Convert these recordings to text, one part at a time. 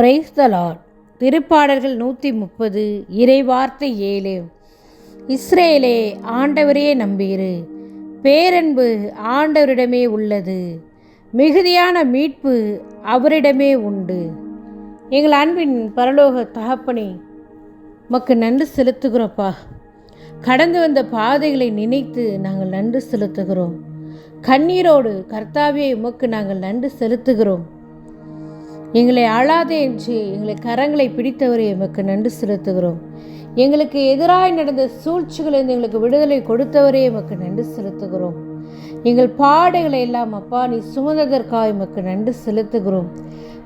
Price திருப்பாடல்கள் நூற்றி முப்பது இறைவார்த்தை ஏழு. இஸ்ரேலே ஆண்டவரையே நம்பீரு. பேரன்பு ஆண்டவரிடமே உள்ளது. மிகுதியான மீட்பு அவரிடமே உண்டு. எங்கள் அன்பின் பரலோக தகப்பனே மக்கு நன்றி செலுத்துகிறோப்பா. கடந்து வந்த பாதைகளை நினைத்து நாங்கள் நன்றி செலுத்துகிறோம். கண்ணீரோடு கர்த்தாவியை உமக்கு நாங்கள் நன்றி செலுத்துகிறோம். எங்களை அழாதே என்று எங்களை கரங்களை பிடித்தவரை எமக்கு நன்றி செலுத்துகிறோம். எங்களுக்கு எதிராய் நடந்த சூழ்ச்சிகளிலிருந்து எங்களுக்கு விடுதலை கொடுத்தவரே எமக்கு நன்றி செலுத்துகிறோம். எங்கள் பாடுகளை எல்லாம் அப்பா நீ சுமந்ததற்காக எமக்கு நன்றி செலுத்துகிறோம்.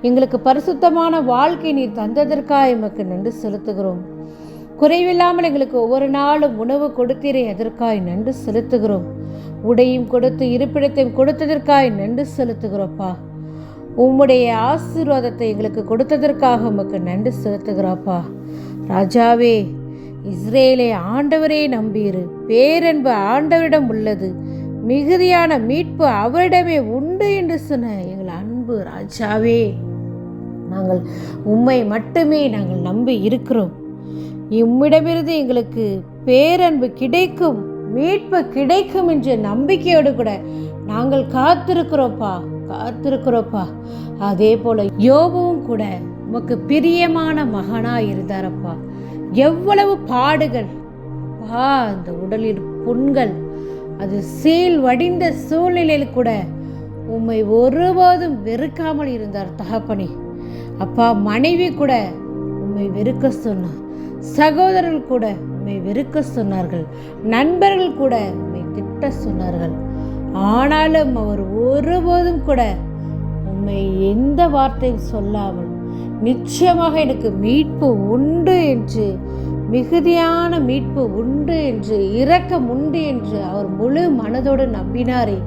எங்களுக்கு பரிசுத்தமான வாழ்க்கை நீ தந்ததற்காக எமக்கு நன்றி செலுத்துகிறோம். குறைவில்லாமல் எங்களுக்கு ஒவ்வொரு நாளும் உணவு கொடுத்தீரே அதற்காய் நன்றி செலுத்துகிறோம். உடையும் கொடுத்து இருப்பிடத்தையும் கொடுத்ததற்காய் நன்றி செலுத்துகிறோப்பா உம்முடைய ஆசீர்வாதத்தை எங்களுக்கு கொடுத்ததற்காக உமக்கு நன்றி செலுத்துகிறாப்பா. ராஜாவே இஸ்ரேலை ஆண்டவரே நம்பியிரு பேரன்பு ஆண்டவரிடம் உள்ளது. மிகுதியான மீட்பு அவரிடமே உண்டு என்று சொன்ன எங்கள் அன்பு ராஜாவே நாங்கள் உம்மை மட்டுமே நாங்கள் நம்பி இருக்கிறோம். உம்மிடமிருந்து எங்களுக்கு பேரன்பு கிடைக்கும் மீட்பு கிடைக்கும் என்ற நம்பிக்கையோடு கூட நாங்கள் காத்திருக்கிறோப்பா. காத்திருக்கிறோப்பா. அதே போல யோகவும் கூட உமக்கு பிரியமான மகனா இருந்தாரப்பா. எவ்வளவு பாடுகள். பா அந்த உடலில் புண்கள். அது சீல் வடிந்த சூழ்நிலையில் கூட உம்மை ஒருபோதும் வெறுக்காமல் இருந்தார் தகப்பனே. அப்பா மனைவி கூட உம்மை வெறுக்க சொன்னார். சகோதரர்கள் கூட உம்மை வெறுக்க சொன்னார்கள். நண்பர்கள் கூட உம்மை திட்ட சொன்னார்கள். ஆனாலும் அவர் ஒருபோதும் கூட உண்மை எந்த வார்த்தையும் சொல்லாமல் நிச்சயமாக எனக்கு மீட்பு உண்டு என்று மிகுதியான மீட்பு உண்டு என்று இரக்கம் உண்டு என்று அவர் முழு மனதோடு நம்பினாரே.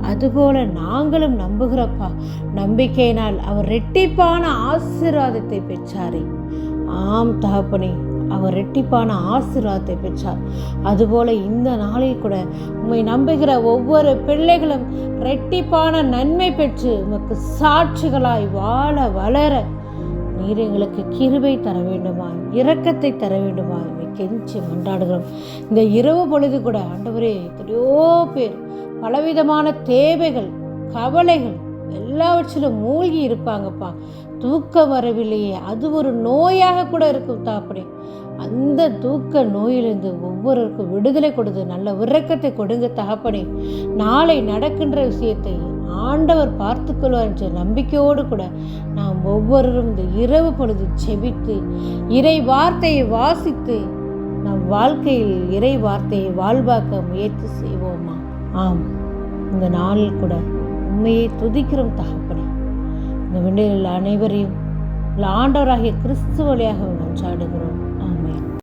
அதுபோல நாங்களும் நம்புகிறப்பா நம்பிக்கையினால் அவர் ரெட்டிப்பான ஆசீர்வாதத்தை பெற்றாரே. ஆம் தகப்பனே அவர் ரெட்டிப்பான ஆசீர்வாதத்தை பெற்றார். அதுபோல இந்த நாளில் கூட உம்மை நம்புகிற ஒவ்வொரு பிள்ளைகளும் ரெட்டிப்பான நன்மை பெற்று உமக்கு சாட்சிகளாய் வாழ வளர நீர் எங்களுக்கு கிருபை தர வேண்டுமா இரக்கத்தை தர வேண்டுமா கெஞ்சி மன்றாடுகிறோம். இந்த இரவு பொழுது கூட ஆண்டவரே எத்தனையோ பேர் பலவிதமான தேவைகள் கவலைகள் எல்லாவற்றிலும் மூழ்கி இருப்பாங்கப்பா. தூக்கம் வரவில்லையே. அது ஒரு நோயாக கூட இருக்கும் தாப்படி அந்த தூக்க நோயிலிருந்து ஒவ்வொருவருக்கும் விடுதலை கொடுத்து நல்ல உறக்கத்தை கொடுங்க தகப்பனே. நாளை நடக்கின்ற விஷயத்தை ஆண்டவர் பார்த்துக்கொள்வார் என்ற நம்பிக்கையோடு கூட நாம் ஒவ்வொருவரும் இந்த இரவு பொழுது செபித்து இறை வார்த்தையை வாசித்து நம் வாழ்க்கையில் இறை வார்த்தையை வாழ்வாக்க முயற்சி செய்வோமா? ஆம். இந்த நாளில் கூட உண்மையை துதிக்கிறோம் தகப்பன். இந்த விண்ணில் அனைவரையும் ஆண்டவராகிய கிறிஸ்து வழியாக மன்றாடுகிறோம்